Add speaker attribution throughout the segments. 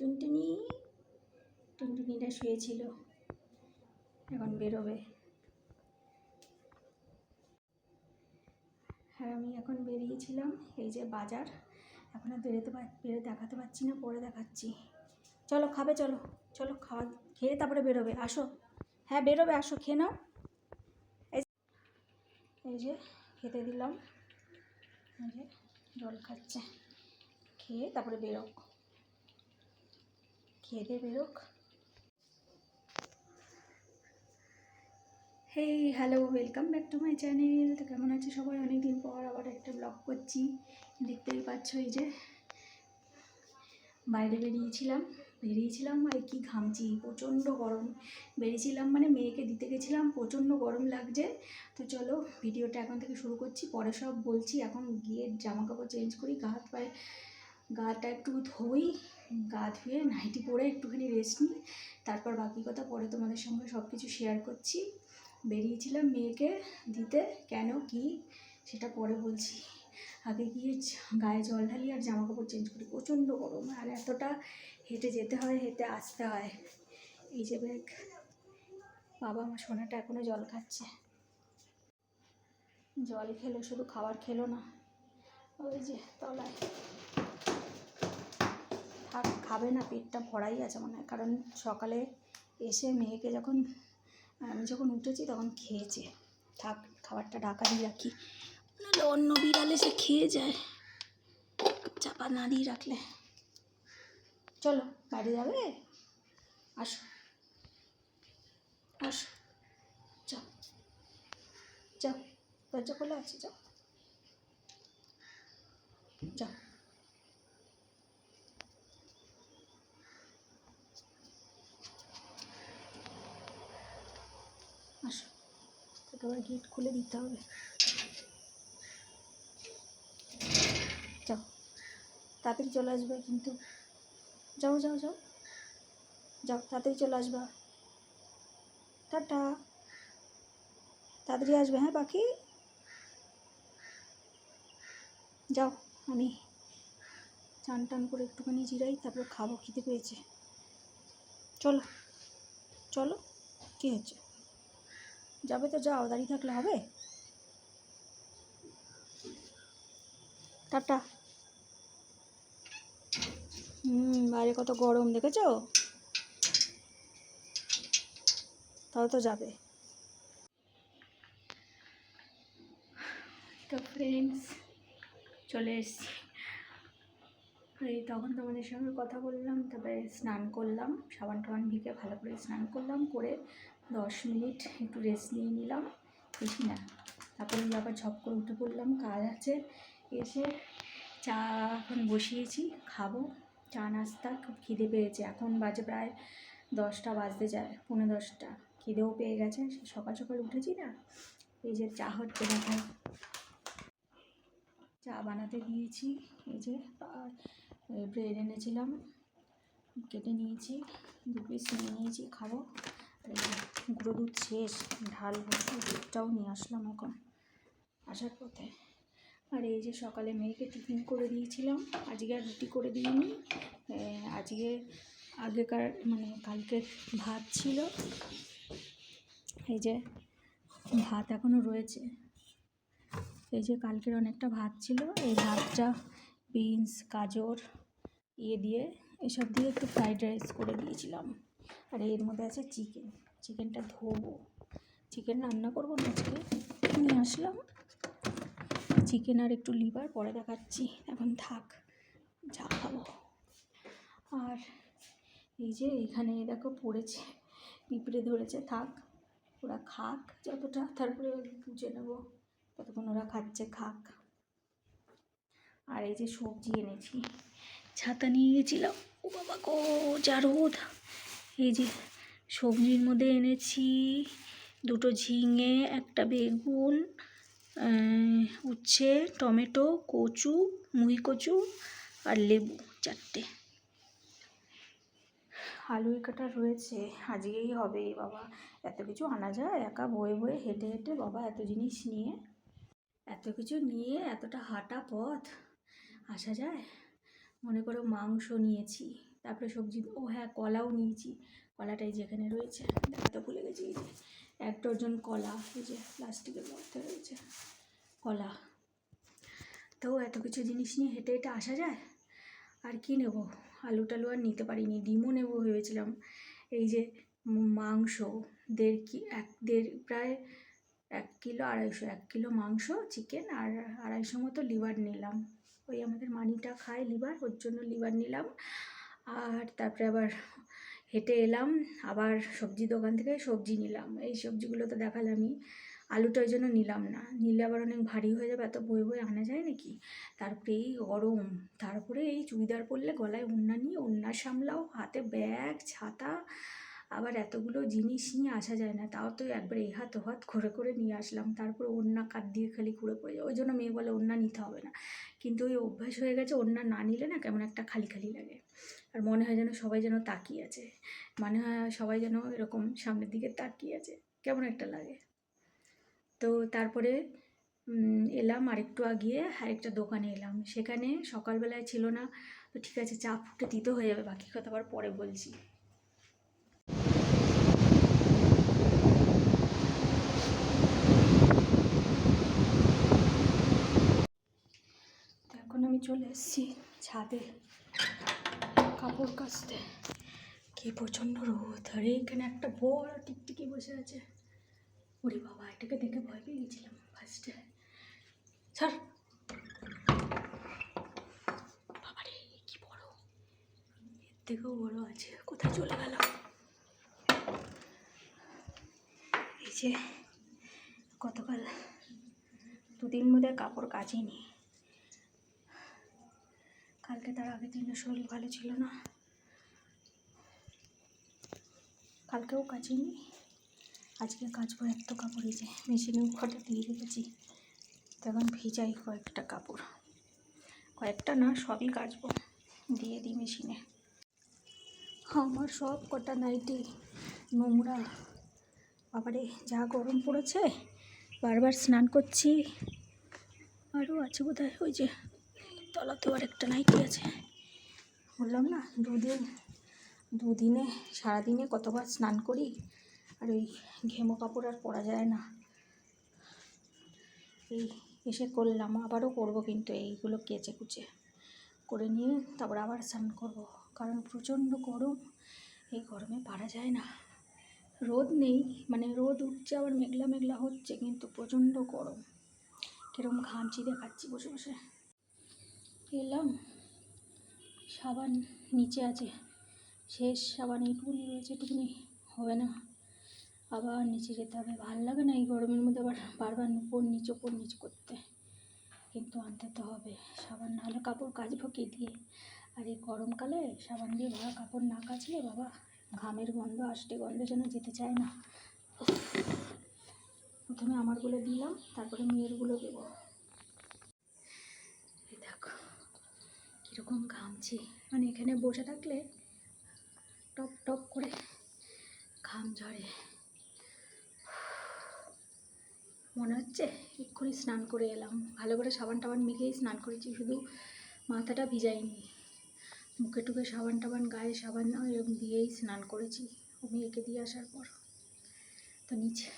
Speaker 1: টুনটুনি, টুনটুনিটা শুয়েছিল। এখন বেরোবে। হ্যাঁ আমি এখন বেরিয়েছিলাম এই যে বাজার। এখন আর বেরোতে বেরো দেখাতে পারছি না, পরে দেখাচ্ছি। চলো, খাবে, চলো চলো, খাওয়া, খেয়ে তারপরে বেরোবে। আসো। হ্যাঁ বেরোবে, আসো, খেয়ে নাও। এই যে, খেতে দিলাম। এই যে, জল খাচ্ছে। খেয়ে তারপরে বেরোক। খেয়ে বেরোক hey hello welcome back to my channel তো কেমন আছে সবাই? অনেক দিন পর আবার একটা ব্লগ করছি। দেখতেই পাচ্ছ এই যে, বাইরে বেরিয়েছিলাম। বেরিয়েছিলাম আর কি ঘামছি? প্রচণ্ড গরম। বেরিয়েছিলাম মানে মেয়েকে দিতে গেছিলাম, প্রচণ্ড গরম লাগছে। তো চলো, ভিডিওটা এখন থেকে শুরু করছি। পরে সব বলছি, এখন গিয়ে জামা কাপড় চেঞ্জ করি, গা হাত পায়ে গাটা একটু ধুই, গা ধুয়ে নাইটি পরে একটুখানি রেস্ট নিই। তারপর বাকি কথা পরে তোমাদের সঙ্গে সব কিছু শেয়ার করছি। বেরিয়েছিলাম মেয়েকে দিতে, কেন, কি, সেটা পরে বলছি। আগে গিয়ে গায়ে জল ঢালি আর জামা কাপড় চেঞ্জ করি। প্রচণ্ড গরম আর এতটা হেঁটে যেতে হয়, হেঁটে আসতে হয়। এই যে ব্যাগ বাবা আমার সোনাটা এখনও জল খাচ্ছে। জল খেলো, শুধু খাবার খেলো না। ওই যে তলায়। থাক খাবে না, পেটটা ভরাই আছে মনে হয়। কারণ সকালে এসে মেয়েকে যখন, আমি যখন উঠেছি তখন খেয়েছে। থাক, খাবারটা ঢাকা দিয়ে রাখি নাহলে অন্য বিড়াল সে খেয়ে যায়। চাপা না দিয়ে রাখলে। চলো, বাইরে যাবে? আসো। আসো। যাও। যাও। দরজা খোলা আছে, যাও। যাও। আসো। তোকে আবার গেট খুলে দিতে হবে। যাও। তাড়াতাড়ি চলে আসবে কিন্তু। যাও যাও যাও। যাও, তাড়াতাড়ি চলে আসবা। টাটা। তাড়াতাড়ি আসবে হ্যাঁ পাখি? যাও, আমি চান টান করে একটুখানি জিরাই, তারপরে খাব, খিদে পেয়েছে। চলো চলো, কী হচ্ছে? যাবে তো, যাও, দাঁড়িয়ে থাকলে হবে? টাটা। হুম, বাইরে কত গরম, দেখেছ? তাও তো যাবে। তো ফ্রেন্ডস চলে এসছি। এই তখন তোমাদের সঙ্গে কথা বললাম, তারপরে স্নান করলাম সাবান টাবান ভিকে ভালো করে স্নান করলাম, করে দশ মিনিট একটু রেস্ট নিয়ে নিলাম। বেশি না, তারপরে আবার ঝপ করে উঠে পড়লাম। কাজ আছে, এসে চা এখন বসিয়েছি, খাব। চা, নাস্তা, খুব খিদে পেয়েছে। এখন বাজে প্রায় দশটা বাজতে যায়, পৌনে দশটা। খিদেও পেয়ে গেছে সকাল সকাল উঠেছি না, এই যে চা হচ্ছে দেখা চা বানাতে দিয়েছি এই যে ব্রেড এনেছিলাম, কেটে নিয়েছি, দু পিস নিয়ে নিয়েছি, খাব। গুঁড়ো দুধ শেষ ঢাল সেই দুধটাও নিয়ে আসলাম এখন আসার পথে। আর এই যে সকালে মেয়েকে টিফিন করে দিয়েছিলাম, আজকে আর রুটি করে দিইনি। আজকে আগেকার মানে কালকে ভাত ছিল। এই যে ভাত এখনও রয়েছে। এই যে কালকের অনেকটা ভাত ছিল, এই ভাতটা বিনস, গাজর ইয়ে দিয়ে এসব দিয়ে একটু ফ্রাইড রাইস করে দিয়েছিলাম। আর এর মধ্যে আছে চিকেন। চিকেনটা ধোবো। চিকেন রান্না করব না আজকে। নিয়ে আসলাম। চিকেন আর একটু লিভার, পরে দেখাচ্ছি। এখন থাক, যা খাব। আর এই যে এখানে দেখো পড়েছে, পিঁপড়ে ধরেছে, থাক। ওরা খাক যতটা, তারপরে বুঝে নেব ততক্ষণ ওরা খাচ্ছে, খাক। আর এই যে সবজি এনেছি, ছাতা নিয়ে গেছিলাম। ও বাবা গো, যা রোদ। এই যে সবজির মধ্যে এনেছি দুটো ঝিঙে, একটা বেগুন উচ্ছে, টমেটো, কচু মুহি কচু আর লেবু চারটে। আলু কাটা রয়েছে। আজকেই হবে বাবা। এত কিছু আনা যায়? একা বয়ে বয়ে হেঁটে হেঁটে বাবা এত জিনিস নিয়ে? এত কিছু নিয়ে এতটা হাঁটা পথ? আসা যায়? মনে করো মাংস নিয়েছি। তারপরে সবজি ও হ্যাঁ কলাও নিয়েছি। কলাটাই যেখানে রয়েছে দেখাতে ভুলে গেছি, এই যে এক ডজন কলা, এই যে প্লাস্টিকের মধ্যে রয়েছে কলা। তো এত কিছু জিনিস নিয়ে হেঁটে হেঁটে আসা যায়? আর কি নেব? আলু টালু আর নিতে পারিনি, ডিমও নেব ভেবেছিলাম। এই যে মাংস, দেড় কি, এক, দেড়, প্রায় এক কিলো, আড়াইশো, এক কিলো মাংস, চিকেন আর আড়াইশো মতো লিভার নিলাম। ওই আমাদের মানিটা খায় লিভার, ওর জন্য লিভার নিলাম। আর তারপরে আবার হেঁটে এলাম, আবার সবজি দোকান থেকে সবজি নিলাম। এই সবজিগুলো তো দেখালামই। আলুটা ওই জন্য নিলাম না। নিলে আবার অনেক ভারী হয়ে যাবে, এত বই বই আনা যায় নাকি? তারপরে এই গরম, তারপরে এই চুড়িদার পরলে গলায় ওড়না নিয়ে ওড়না সামলাও, হাতে ব্যাগ, ছাতা, আবার এতগুলো জিনিস নিয়ে আসা যায় না। তাও তো একবার এই হাত হাত করে করে নিয়ে আসলাম। তারপর ওড়না কাট দিয়ে খালি ঘুরে পড়ে যায়। ওই জন্য মেয়ে বলে ওড়না নিতে হবে না। কিন্তু ওই অভ্যাস হয়ে গেছে, ওড়না না নিলে না কেমন একটা খালি খালি লাগে। আর মনে হয় যেন সবাই যেন তাকিয়ে আছে। মনে হয় সবাই যেন এরকম সামনের দিকে তাকিয়ে আছে। কেমন একটা লাগে। তো তারপরে এলাম আরেকটু আগিয়ে, আরেকটা দোকানে এলাম। সেখানে সকালবেলায় ছিল না। তো ঠিক আছে, চা ফুটে দিতে হয়ে যাবে, বাকি কথা আবার পরে বলছি। এখন আমি চলে এসেছি ছাদে। কাপড় কাচতে। কি প্রচণ্ড রোদ, আর এখানে একটা বড় টিকটিকি বসে আছে। ওরে বাবা, এটাকে দেখে ভয় পেয়ে গেছিলাম ফার্স্টে ছাড়। বাবারে কি বড়। এর থেকেও বড় আছে, কোথায় চলে গেল? এই যে, গতকাল দুদিন মধ্যে কাপড় কাচিনি কালকে তার আগের দিনের শরীর ভালো ছিল না। কালকেও কাচিনি আজকে কাচবো এত কাপড় যে মেশিনে ঘটে দিয়ে রেখেছি। তখন ভিজাই কয়েকটা কাপড়। কয়েকটা না, সবই কাচবো। দিয়ে দিই মেশিনে। আমার সব কটা নাইটি, নোংরা। বাবারে, যা গরম পড়েছে, বারবার স্নান করছি। আরও আছে বোধহয় ওই যে তলাতেও আরেকটা নাইটি আছে। বললাম না, দুদিন, দুদিনে, সারাদিনে কতবার স্নান করি? আর ওই ঘেমো কাপড় আর পরা যায় না। এই এসে করলাম, আবারও করব কিন্তু এইগুলো কেচে কুচে করে নিয়ে তারপর আবার স্নান করব। কারণ প্রচণ্ড গরম, এই গরমে পারা যায় না। রোদ নেই মানে রোদ উঠছে, আবার মেঘলা মেঘলা হচ্ছে, কিন্তু প্রচণ্ড গরম। কীরকম ঘামছি দেখাচ্ছি বসে বসে। এলাম। সাবান নিচে আছে। শেষ সাবান এইটুকুনি রয়েছে এটুকুনি হবে না। আবার নিচে যেতে হবে। ভালো লাগে না এই গরমের মধ্যে আবার বারবার উপর নিচ উপর নিচ করতে। কিন্তু আনতে তো হবে। সাবান না হলে কাপড় কাচবো কি দিয়ে। আর এই গরমকালে সাবান দিয়ে ভরা কাপড় না কাচলে বাবা, ঘামের গন্ধ আসতে গন্ধ যেন যেতে চায় না। প্রথমে আমারগুলো দিলাম, তারপরে মেয়েরগুলো দেবো এই দেখো কীরকম ঘামছি? মানে এখানে বসে থাকলে টপ টপ করে ঘাম ঝরে। মনে হচ্ছে এক্ষুনি স্নান করে এলাম। ভালো করে সাবান টাবান মেখেই স্নান করেছি, শুধু মাথাটা ভিজাইনি। মুখে টুকে সাবান টাবান, গায়ে সাবান, এরকম দিয়েই স্নান করেছি। মেয়েকে দিয়ে আসার পর। তো নিচে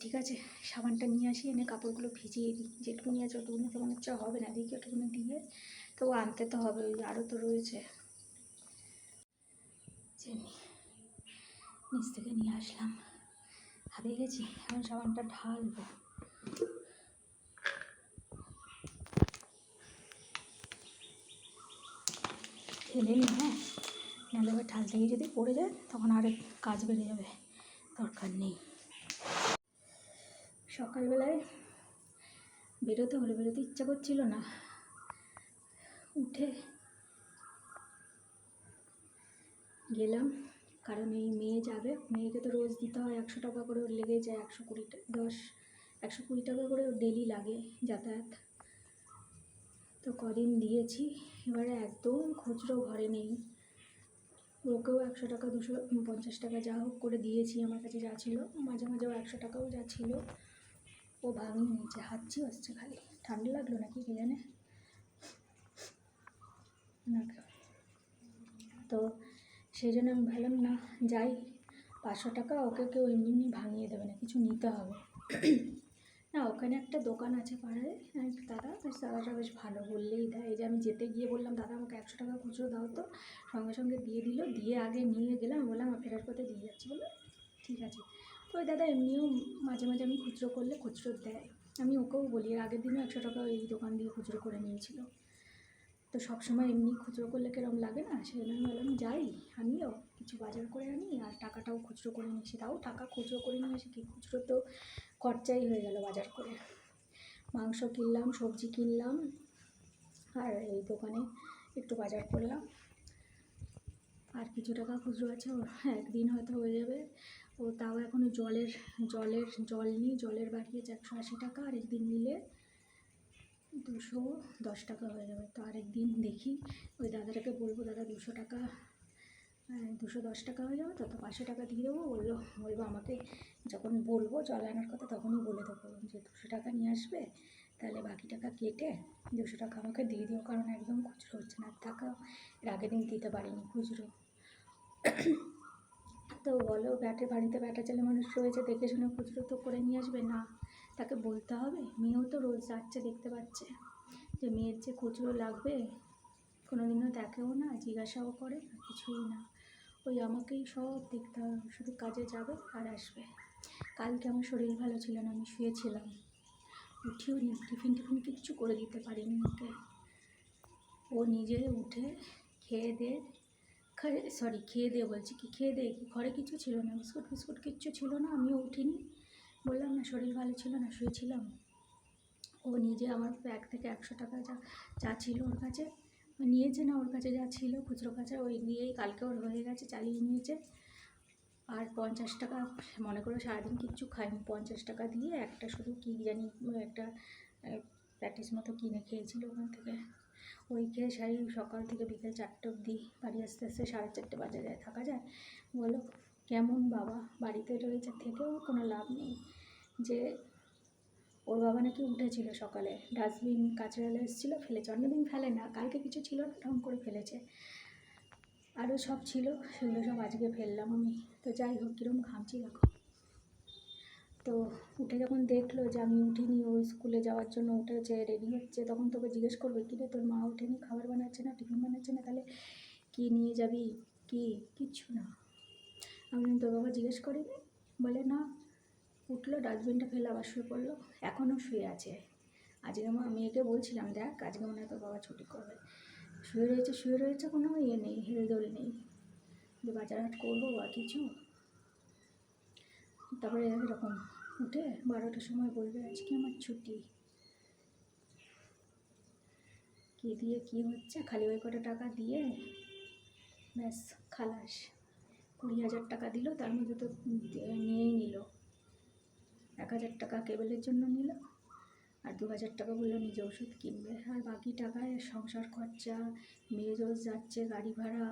Speaker 1: ঠিক আছে, সাবানটা নিয়ে আসি, এনে কাপড়গুলো ভিজিয়ে দিই। যেটুকুনি আছে ওটুকুনি তো মনে হচ্ছে হবে না দিকে ওটুকুনি দিয়ে তো আনতে তো হবে, ওই আরও তো রয়েছে। নিচ থেকে নিয়ে আসলাম। হারিয়ে গেছি, এখন সাবানটা ঢালবো। ঢেলে নি হ্যাঁ? নাহলে ঢালতে গিয়ে যদি পড়ে যায়, তখন আরেক কাজ বেড়ে যাবে, দরকার নেই। সকালবেলায় বেরোতে হলে বেরোতে ইচ্ছা করছিল না। উঠে গেলাম, কারণ এই মেয়ে যাবে। মেয়েকে তো রোজ দিতে হয় একশো টাকা করে, ওর লেগে যায় একশো কুড়ি দশ, একশো কুড়ি টাকা করে ওর ডেলি লাগে যাতায়াত। তো কদিন দিয়েছি, এবারে একদম খুচরো ঘরে নেই। ওকেও একশো টাকা, দুশো পঞ্চাশ টাকা যা হোক করে দিয়েছি, আমার কাছে যা ছিল। মাঝে মাঝেও একশো টাকাও যা ছিল। ও ভাঙিয়ে নিয়েছে হাঁচি আসছে খালি। ঠান্ডা লাগল নাকি কে জানে? তো সেই জন্য আমি ভাবলাম, না, যাই। পাঁচশো টাকা ওকে কেউ এমনি এমনি ভাঙিয়ে দেবে না, কিছু নিতে হবে। না, ওখানে একটা দোকান আছে পাড়ায় দাদা দাদাটা বেশ ভালো বললেই দেয়। এই যে আমি যেতে গিয়ে বললাম, দাদা, আমাকে একশো টাকা খুচরো দাও তো। সঙ্গে সঙ্গে দিয়ে দিল, দিয়ে আগে নিয়ে গেলাম, বললাম ফেরার পথে দিয়ে যাচ্ছি। বলে ঠিক আছে। ওই দাদা এমনিও মাঝে মাঝে আমি খুচরো করলে খুচরো দেয়। আমি ওকেও বলি, এর আগের দিনও একশো টাকা এই দোকান দিয়ে খুচরো করে নিয়েছিল। তো সবসময় এমনি খুচরো করলে কিরম লাগে না? সেই জন্য আমি বললাম, যাই আমিও কিছু বাজার করে আনি, আর টাকাটাও খুচরো করে নিয়ে আসি তাও টাকা খুচরো করে নিয়ে আসি কি খুচরো তো খরচাই হয়ে গেল বাজার করে। মাংস কিনলাম, সবজি কিনলাম, আর এই দোকানে একটু বাজার করলাম। আর কিছু টাকা খুচরো আছে হ্যাঁ একদিন হয়তো হয়ে যাবে। ও তাও এখনও জলের জলের জল নিই জলের বাড়িয়েছে একশো আশি টাকা আর একদিন নিলে দুশো দশ টাকা হয়ে যাবে। তো আরেকদিন দেখি ওই দাদাটাকে বলব দাদা দুশো টাকা হ্যাঁ, দুশো দশ টাকা হয়ে যাবে তো তো পাঁচশো টাকা দিয়ে দেবো বলল বলব আমাকে যখন বলব জল আনার কথা তখনই বলে দেবো যে দুশো টাকা নিয়ে আসবে তাহলে বাকি টাকা কেটে দুশো টাকা আমাকে দিয়ে দিও কারণ একদম খুচরো হচ্ছে না টাকা এর আগের দিন দিতে পারিনি খুচরো। তো বলো, ব্যাটের বাড়িতে ব্যাটা ছেলে মানুষ রয়েছে, দেখে শুনে খুচরো তো করে নিয়ে আসবে না। তাকে বলতে হবে, মেয়েও তো রোজ যাচ্ছে দেখতে পাচ্ছে। যে মেয়ের যে খুচরো লাগবে কোনো দিনও দেখেও না, জিজ্ঞাসাও করে না, কিছুই না। ওই আমাকেই সব দেখতে হবে, শুধু কাজে যাবে আর আসবে। কালকে আমার শরীর ভালো ছিল না, আমি শুয়েছিলাম। উঠিও নি, টিফিন টিফিন কিচ্ছু করে দিতে পারিনি ওকে। ও নিজে উঠে খেয়ে দিয়ে সরি খেয়ে দিয়ে বলছি কি, খেয়ে দিয়ে ঘরে কিছু ছিল না, বিস্কুট, ফিস্কুট কিচ্ছু ছিল না, আমিও উঠিনি। বললাম, না, শরীর ভালো ছিল না, শুয়েছিলাম। ও নিজে আমার ব্যাগ থেকে একশো টাকা যা যা ছিল ওর কাছে নিয়েছে না ওর কাছে যা ছিল, খুচরো কাছে, ওই নিয়েই কালকে ওর হয়ে গেছে, চালিয়ে নিয়েছে। আর পঞ্চাশ টাকা, মনে করো সারাদিন কিচ্ছু খাইনি, পঞ্চাশ টাকা দিয়ে একটা শুধু কী জানি, একটা প্যাটিস মতো কিনে খেয়েছিল ওখান থেকে। ওই খেয়ে সারি সকাল থেকে বিকেল চারটে অবধি বাড়ি আসতে আসতে সাড়ে চারটে বাজে যায় থাকা যায়। বলো, কেমন বাবা? বাড়িতে রয়েছে, থেকেও কোনো লাভ নেই। যে ওর বাবা নাকি উঠেছিল সকালে। ডাস্টবিন কাঁচড়ালে এসেছিল, ফেলেছে। অন্যদিন ফেলে না, কালকে কিছু ছিল না, ঢং করে ফেলেছে। আরও সব ছিল, সেগুলো সব আজকে ফেললাম আমি। তো যাই হোক কীরকম ঘামছি দেখো। তো উঠে যখন দেখল যে আমি উঠিনি ও স্কুলে যাওয়ার জন্য উঠেছে রেডি হচ্ছে, তখন তোকে জিজ্ঞেস করবে কী রে তোর মা উঠেনি খাবার বানাচ্ছে না, টিফিন বানাচ্ছে না, তাহলে কী নিয়ে যাবি? কি? কিচ্ছু না। আমি তোর বাবা জিজ্ঞেস করিনি? বলে, না। উঠল, ডাস্টবিনটা ফেলে আবার শুয়ে পড়ল এখনও শুয়ে আছে। আজকে আমার মেয়েকে বলছিলাম, দেখ, আজকে মনে হয় তোর বাবা ছুটি করবে। শুয়ে রয়েছে শুয়ে রয়েছে, কোনো ইয়ে নেই, হেলদোল নেই। যে বাজার হাট করব বা কিছু। তারপরে এরকম উঠে বারোটার সময় বলবে, আজকে আমার ছুটি। কী দিয়ে কী হচ্ছে? খালি ওই কটা টাকা দিয়ে? ব্যাস, খালাস। কুড়ি হাজার টাকা দিল, তার মধ্যে তো নিয়েই নিল। এক হাজার টাকা কেবলের জন্য নিল, আর দু হাজার টাকা বলল নিজে ওষুধ কিনবে। আর বাকি টাকায় সংসার খরচা, মেয়ে রোজ যাচ্ছে, গাড়ি ভাড়া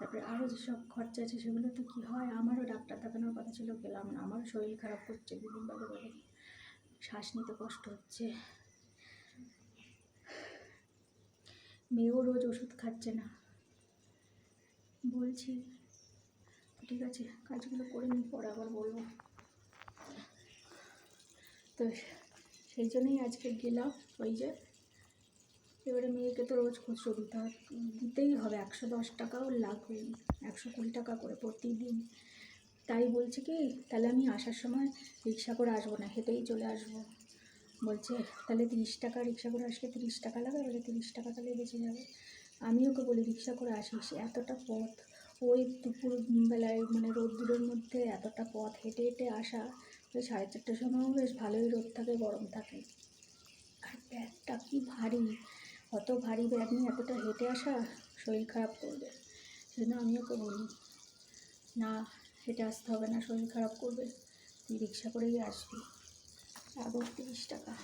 Speaker 1: তারপরে আরও যেসব খরচা আছে সেগুলো তো কী হয়? আমারও ডাক্তার দেখানোর কথা ছিল, গেলাম না। আমারও শরীর খারাপ করছে বাদে শ্বাস নিতে কষ্ট হচ্ছে। মেয়েও রোজ ওষুধ খাচ্ছে না। বলছি, ঠিক আছে, কাজগুলো করে নিই, পরে আবার বলব। তো সেই জন্যই আজকে গেলাম, ওই যে এবারে মেয়েকে তো রোজ খুচরো দিতে হয় দিতেই হবে, একশো দশ টাকাও লাগবে, একশো কুড়ি টাকা করে প্রতিদিন। তাই বলছে কি, তাহলে আমি আসার সময় রিক্সা করে আসব না, হেঁটেই চলে আসব। বলছে, তাহলে তিরিশ টাকা, রিক্সা করে আসলে তিরিশ টাকা লাগে বলে তিরিশ টাকা তাহলে বেঁচে যাবে। আমি ওকে বলি, রিক্সা করে আসিস, এতটা পথ। ওই দুপুর বেলায় মানে রোদ্দুরের মধ্যে এতটা পথ, হেঁটে হেঁটে আসা, ওই সাড়ে চারটের সময়ও বেশ ভালোই রোদ থাকে, গরম থাকে। আর ব্যাগটা কি ভারী। অত ভারী ব্যাগ নিয়ে এতটা হেঁটে আসা শরীর খারাপ করবে। সেজন্য আমি ওকে বলি না, হেঁটে আসতে হবে না, শরীর খারাপ করবে। তুই রিক্সা করেই আসবি। আগর তিরিশ টাকা।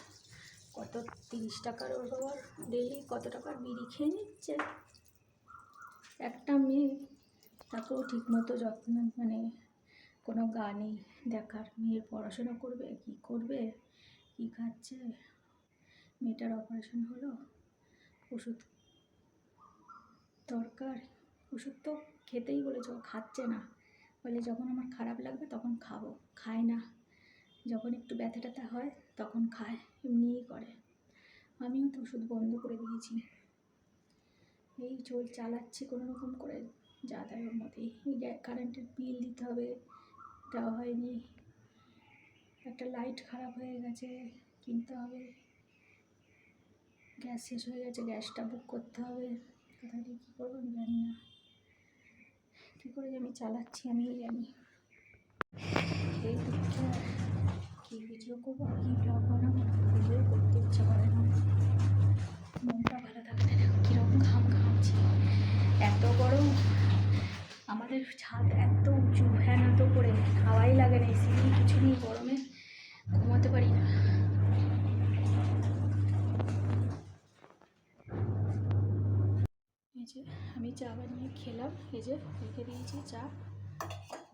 Speaker 1: কত তিরিশ টাকার ওর বাবার ডেলি কত টাকার বিড়ি খেয়ে নিচ্ছে? একটা মেয়ে, তাকেও ঠিকমতো যত্ন মানে কোনো গানই দেখার। মেয়ের পড়াশোনা করবে, কি করবে, কি খাচ্ছে? মেয়েটার অপারেশন হলো। ওষুধ। দরকার। ওষুধ তো খেতেই বলেছ, খাচ্ছে না। বলে যখন আমার খারাপ লাগবে তখন খাব, খায় না। যখন একটু ব্যথা ট্যাথা হয় তখন খায়, এমনিই করে। আমিও তো ওষুধ বন্ধ করে দিয়েছি। এই চল চালাচ্ছি কোনো রকম করে যা তাই ওর মধ্যেই এই কারেন্টের বিল দিতে হবে, দেওয়া হয়নি। একটা লাইট খারাপ হয়ে গেছে, কিনতে হবে। গ্যাস শেষ হয়ে গেছে, গ্যাসটা বুক করতে হবে। কোথা দিয়ে কী করব আমি জানি না। কী করে আমি চালাচ্ছি আমি জানি। এই কী ভিডিও করব, কী ব্লগ বানাবো ভিডিও করতে ইচ্ছা করে না। মনটা ভালো থাকে না, কীরকম ঘাম ঘামছি। এত গরম, আমাদের ছাদ এত উঁচু, ফ্যান এত করে হাওয়াই লাগে না এসি নেই কিছু নেই গরমে ঘুমাতে পারি না এই যে আমি চা বানিয়ে খেলাম এই যে রেখে দিয়েছি চা।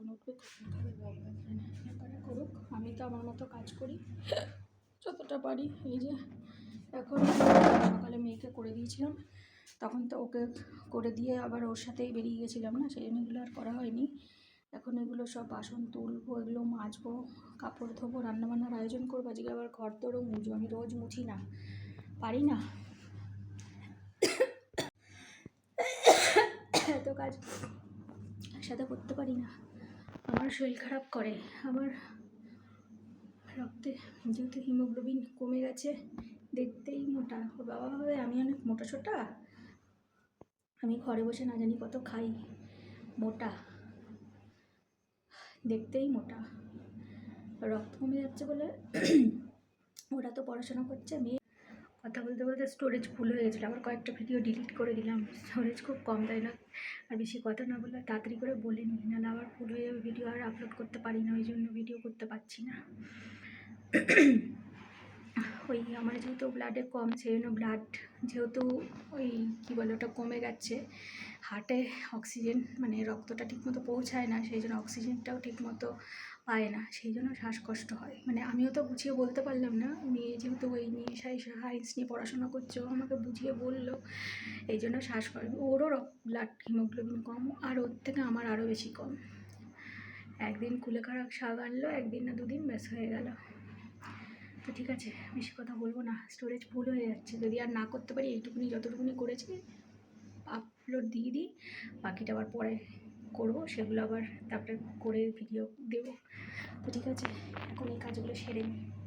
Speaker 1: উঠবে কখন খাবে করুক। আমি তো আমার মতো কাজ করি, যতটা পারি। এই যে, এখন সকালে মেয়েকে করে দিয়েছিলাম। তখন তো ওকে করে দিয়ে আবার ওর সাথেই বেরিয়ে গেছিলাম না, সেই জন্য আর করা হয়নি। এখন এগুলো সব বাসন তুলবো, এগুলো মাজবো, কাপড় ধোবো, রান্নাবান্নার আয়োজন করব। আজকে আবার ঘর তোরও মুছবো আমি রোজ মুছি না। পারি না এত কাজ একসাথে করতে পারি না। আমার শরীর খারাপ করে। আমার রক্তে যেহেতু হিমোগ্লোবিন কমে গেছে, দেখতেই মোটা। বাবা হবে আমি অনেক মোটা সোটা। আমি ঘরে বসে না জানি কত খাই। মোটা। দেখতেই মোটা। রক্ত কমে যাচ্ছে বলে ওরা তো পড়াশোনা করছে, মেয়ে কথা বলতে বলতে স্টোরেজ ফুল হয়ে গেছিল। আবার কয়েকটা ভিডিও ডিলিট করে দিলাম। স্টোরেজ খুব কম, তাই না? আর বেশি কথা না বললে তাড়াতাড়ি করে বলে নিই নাহলে আবার ফুল হয়ে যাবে ভিডিও আর আপলোড করতে পারি না, ওই জন্য ভিডিও করতে পারছি না। ওই আমার যেহেতু ব্লাডে কম, সেই জন্য ব্লাড যেহেতু ওই কী বলে ওটা কমে গেছে হার্টে অক্সিজেন মানে রক্তটা ঠিকমতো পৌঁছায় না, সেই জন্য অক্সিজেনটাও ঠিকমতো পায় না সেই জন্য শ্বাসকষ্ট হয়। মানে আমিও তো বুঝিয়ে বলতে পারলাম না, মেয়ে যেহেতু ওই নিয়ে সায়েন্স নিয়ে পড়াশোনা করছে, আমাকে বুঝিয়ে বলল এই জন্য শ্বাসকষ্ট, ওরও ব্লাড হিমোগ্লোবিন কম, আর ওর থেকে আমার আরও বেশি কম। একদিন কুলেখাড়া শাক আনলো, একদিন না দুদিন ব্যাস হয়ে গেল। তো ঠিক আছে, বেশি কথা বলব না স্টোরেজ ফুল হয়ে যাচ্ছে, যদি আর না করতে পারি, এইটুকুনি যতটুকুনি করেছি আপলোড দিয়ে দিই, বাকিটা আবার পরে করব, সেগুলো আবার তারপরে করে ভিডিও দেবো। তো ঠিক আছে, এখন এই কাজগুলো সেরে নিই